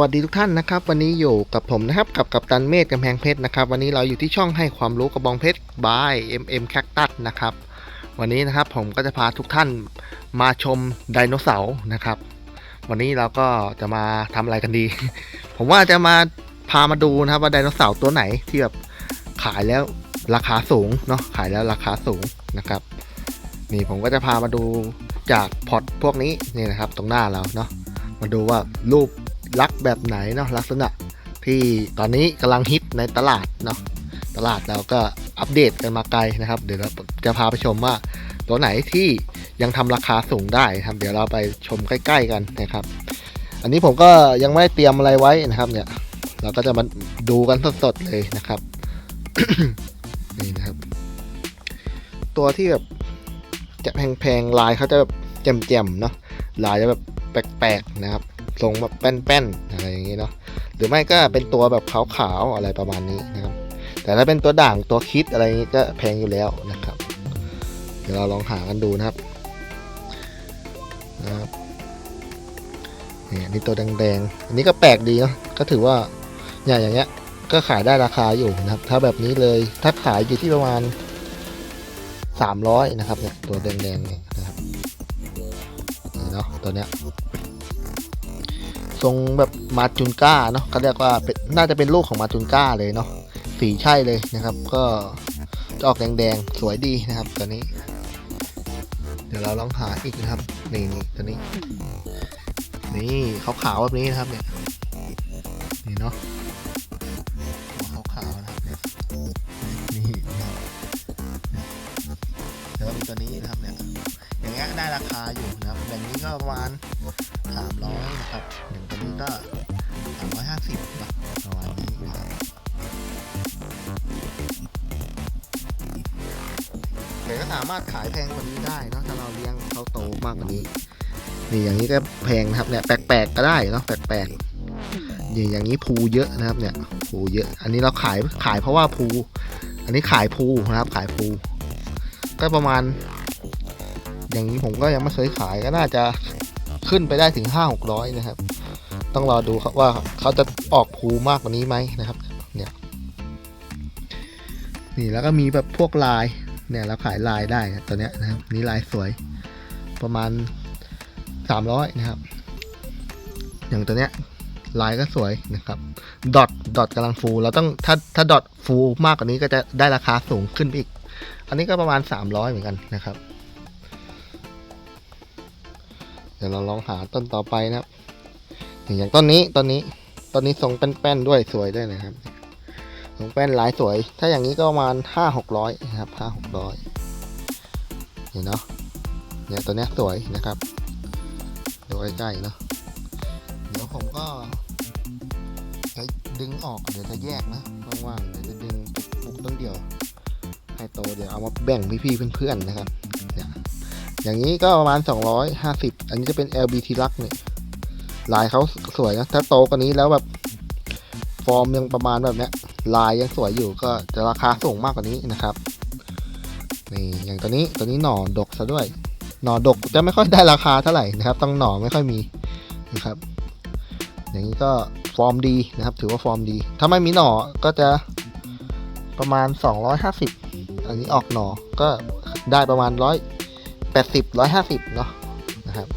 วัสดีทุกท่านนะครับ วันนี้อยู่กับผมนะครับกับกัปตันเมธกำแพงเพชรนะครับ วันนี้เราอยู่ที่ช่องให้ความรู้กระบองเพชร by MM Cactus นะครับ วันนี้นะครับผมก็จะพาทุกท่านมาชมไดโนเสาร์นะครับ วันนี้เราก็จะมาทำอะไรกันดี ผมว่าจะมาพามาดูนะครับว่าไดโนเสาร์ตัวไหนที่แบบขายแล้วราคาสูงเนาะขายแล้วราคาสูงนะครับ นี่ผมก็จะพามาดูจากพอร์ตพวกนี้นี่นะครับ ตรงหน้าเราเนาะมาดูว่ารูป ลักษณ์แบบไหนเนาะลักษณะที่ตอนนี้กำลังฮิตในตลาดเนาะตลาดเราก็อัปเดตกันมาไกลนะครับ เดี๋ยวเราจะพาไปชมว่าตัวไหนที่ยังทำราคาสูงได้ครับเดี๋ยวเราไปชมใกล้ ๆ กันนะครับ อันนี้ผมก็ยังไม่ได้เตรียมอะไรไว้นะครับ เนี่ย เราก็จะมาดูกันสดๆเลยนะครับนี่นะครับ ตัวที่แบบจะแพงๆลายเขาจะแบบแจ่มๆเนาะลายจะแบบแปลกๆนะครับ ทรงแบบแป้นๆอะไรอย่างนี้เนาะหรือไม่ก็เป็นตัวแบบขาวๆอะไรประมาณนี้นะครับ แต่ถ้าเป็นตัวด่างตัวคิดอะไรนี้ก็แพงอยู่แล้วนะครับ เดี๋ยวเราลองหากันดูนะครับนะครับนี่อันนี้ตัวแดงๆอันนี้ก็แปลกดีเนาะก็ถือว่าเนี่ยอย่างเงี้ยก็ขายได้ราคาอยู่นะครับ ถ้าแบบนี้เลยถ้าขายอยู่ที่ประมาณ 300 นะครับเนี่ยตัวแดงๆเนี่ยนะครับนี่เนาะตัวเนี้ย ทรงแบบมาจุนก้าเนาะก็เรียกว่าเป็นน่าจะเป็นลูกของมาจุนก้าเลยเนาะสีใช่เลยนะครับ ก็จะออกแดงๆ สวยดีนะครับตัวนี้ เดี๋ยวเราลองหาอีกนะครับนี่นี่ตัวนี้ นี่ขาวๆแบบนี้นะครับเนี่ยนี่เนาะขาวๆนะครับเนี่ยนี่แล้วก็มีตัวนี้นะครับเนี่ยอย่างเงี้ยได้ราคาอยู่นะครับอย่างนี้ก็ประมาณ สามร้อยนะครับอย่างตัวนี้ก็สามร้อยห้าสิบนะประมาณนี้นะครับแต่ก็สามารถขายแพงกว่านี้ได้เนาะถ้าเราเลี้ยงเขาโตมากกว่านี้นี่อย่างนี้ก็แพงนะครับเนี่ยแปลกๆก็ได้เนาะแปลกๆนี่อย่างนี้ภูเยอะนะครับเนี่ยภูเยอะ อันนี้เราขายขายเพราะว่าภูอันนี้ขายภูนะครับ ขายภูก็ประมาณ อย่างนี้ผมก็ยังไม่เคยขายก็น่าจะ ขึ้นไปได้ถึงห้าหกร้อยนะครับ ต้องรอดูครับว่าเขาจะออกภูมากกว่านี้ไหมนะครับเนี่ยนี่แล้วก็มีแบบพวกลายเนี่ยเราขายลายได้นะตัวเนี้ยนะครับนี่ลายสวยประมาณสามร้อยนะครับ อย่างตัวเนี้ยลายก็สวยนะครับดอทดอทกำลังฟูเราต้องถ้าถ้าดอทฟูมากกว่านี้ก็จะได้ราคาสูงขึ้นอีก อันนี้ก็ประมาณ 300 เหมือนกันนะครับ เดี๋ยวเราลองหาต้นต่อไปนะครับอย่างต้นนี้ต้นนี้ต้นนี้ทรงแป้นๆด้วยสวยด้วยนะครับทรงแป้นลายสวย ถ้าอย่างนี้ก็ประมาณ5 600นะครับ5 600เห็นเนาะเนี่ยตัวนี้สวยนะครับดูใกล้ๆเนาะเดี๋ยวผมก็จะดึงออกเดี๋ยวจะแยกนะว่างๆเดี๋ยวจะดึงปลูกต้นเดียว ให้โตเดี๋ยวเอามาแบ่งพี่ๆเพื่อนๆนะครับ อย่างนี้ก็ประมาณ 250 อันนี้จะเป็น LBT ลักเนี่ยลายเขาสวยนะถ้าโตกว่านี้แล้วแบบ ฟอร์มยังประมาณแบบเนี้ย ลายยังสวยอยู่ก็จะราคาสูงมากกว่านี้นะครับนี่อย่างตัวนี้ตัวนี้หน่อดกซะด้วย หน่อดกจะไม่ค่อยได้ราคาเท่าไหร่นะครับ ต้องหน่อไม่ค่อยมีนะครับ อย่างนี้ก็ฟอร์มดีนะครับ ถือว่าฟอร์มดี ถ้าไม่มีหน่อก็จะประมาณ 250 อันนี้ออกหน่อก็ได้ประมาณร้ แปดสิบร้อยห้าสิบเนาะนะครับ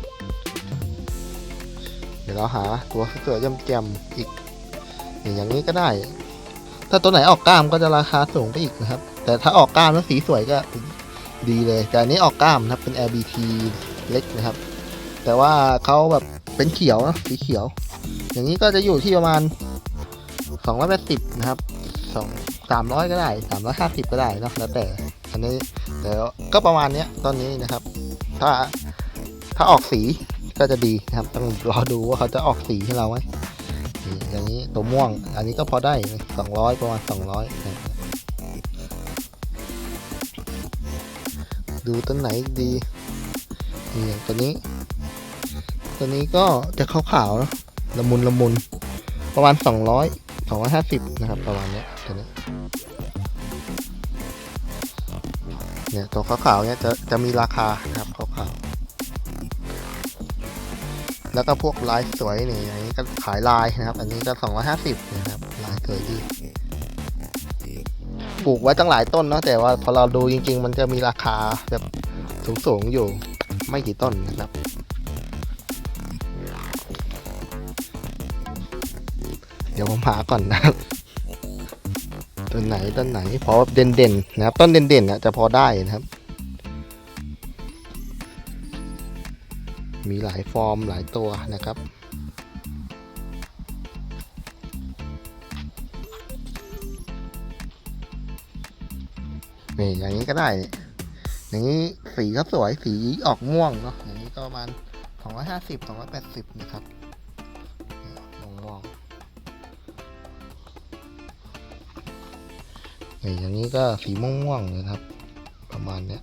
เดี๋ยวเราหาตัวสวยๆแจ่มๆอีก อย่างนี้ก็ได้ ถ้าตัวไหนออกกล้ามก็จะราคาสูงไปอีกนะครับ แต่ถ้าออกกล้ามแล้วสีสวยก็ดีเลย แต่อันนี้ออกกล้ามนะครับเป็น LBT เล็กนะครับ แต่ว่าเขาแบบเป็นเขียวนะสีเขียว อย่างนี้ก็จะอยู่ที่ประมาณ 280 นะครับสองสามร้อยก็ได้สามร้อยห้าสิบก็ได้นะแล้วแต่ อันนี้ แต่ก็ประมาณนี้ตอนนี้นะครับ ถ้าถ้าออกสีก็จะดีนะครับ ต้องรอดูว่าเขาจะออกสีให้เราไหมอย่างนี้ตัวม่วง อันนี้ก็พอได้สองร้อยประมาณสองร้อยดูต้นไหนดีนี่อย่างตัวนี้ ตัวนี้ก็จะขาวๆนะละมุนละมุนประมาณสองร้อยสองร้อยห้าสิบนะครับ ประมาณนี้ตัวนี้ เนี่ยตัวขาวๆเนี่ยจะจะมีราคานะครับขาวๆแล้วก็พวกลายสวยนี่อันนี้ก็ขายลายนะครับ อันนี้ก็สองร้อยห้าสิบนะครับลายสวยดีปลูกไว้ตั้งหลายต้นเนาะแต่ว่าพอเราดูจริง ๆ มันจะมีราคาแบบสูงๆอยู่ไม่กี่ต้นนะครับเดี๋ยวผมหาก่อนนะครับ ต้นไหนต้นไหนพอเด่นๆนนะครับต้นเด่นๆนะจะพอได้นะครับ มีหลายฟอร์มหลายตัวนะครับนี่อย่างนี้ก็ได้อย่างนี้สีก็สวยสีออกม่วงเนาะอย่างนี้ก็ประมาณสองร้อยห้าสิบสองร้อยแปดสิบนะครับม่วงม่วง นี่อย่างนี้ก็สีม่วงๆนะครับ ประมาณเนี้ย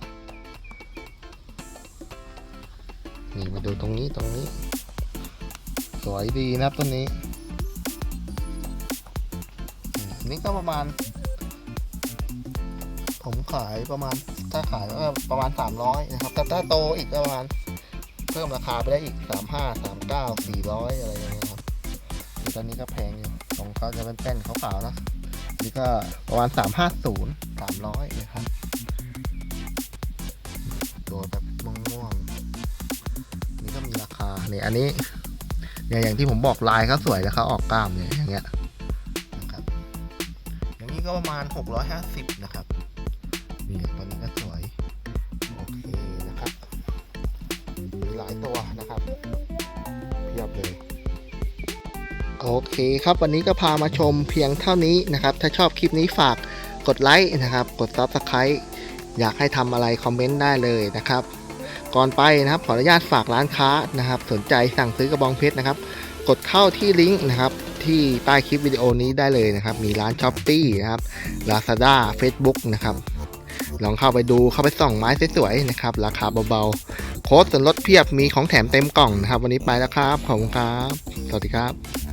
นี่มาดูตรงนี้ตรงนี้ สวยดีนะครับต้นนี้นี่ก็ประมาณ ผมขายประมาณถ้าขายก็ประมาณ 300 นะครับ แต่ถ้าโตอีกประมาณ เพิ่มราคาไปได้อีก 35 39 400 อะไรอย่างเงี้ยครับตอนนี้ก็แพงอยู่ของเขาจะเป็นแป้นขาวๆนะ นี่ก็ประมาณ 350 300นะครับ ตัวแบบม่วงๆ นี่ก็มีราคาเนี่ยอันนี้เนี่ยอย่างที่ผมบอกลายเขาสวยแล้วเขาออกกล้ามเนี่ยอย่างเงี้ยนะครับอย่างนี้ก็ประมาณ 650 นะครับ โอเคครับวันนี้ก็พามาชมเพียงเท่านี้นะครับ ถ้าชอบคลิปนี้ฝากกดไลค์นะครับ กด Subscribe อยากให้ทำอะไรคอมเมนต์ได้เลยนะครับ ก่อนไปนะครับขออนุญาตฝากร้านค้านะครับ สนใจสั่งซื้อกระบองเพชรนะครับ กดเข้าที่ลิงก์นะครับที่ใต้คลิปวิดีโอนี้ได้เลยนะครับ มีร้าน s h อ p e e นะครับ Lazada Facebook นะครับ ลองเข้าไปดูเข้าไปส่องไม้สวยๆนะครับ ราคาเบาๆ โค้ดส่วนลดเพียบมีของแถมเต็มกล่องนะครับ วันนี้ไปแล้วครับ ขอบคุณครับ สวัสดีครับ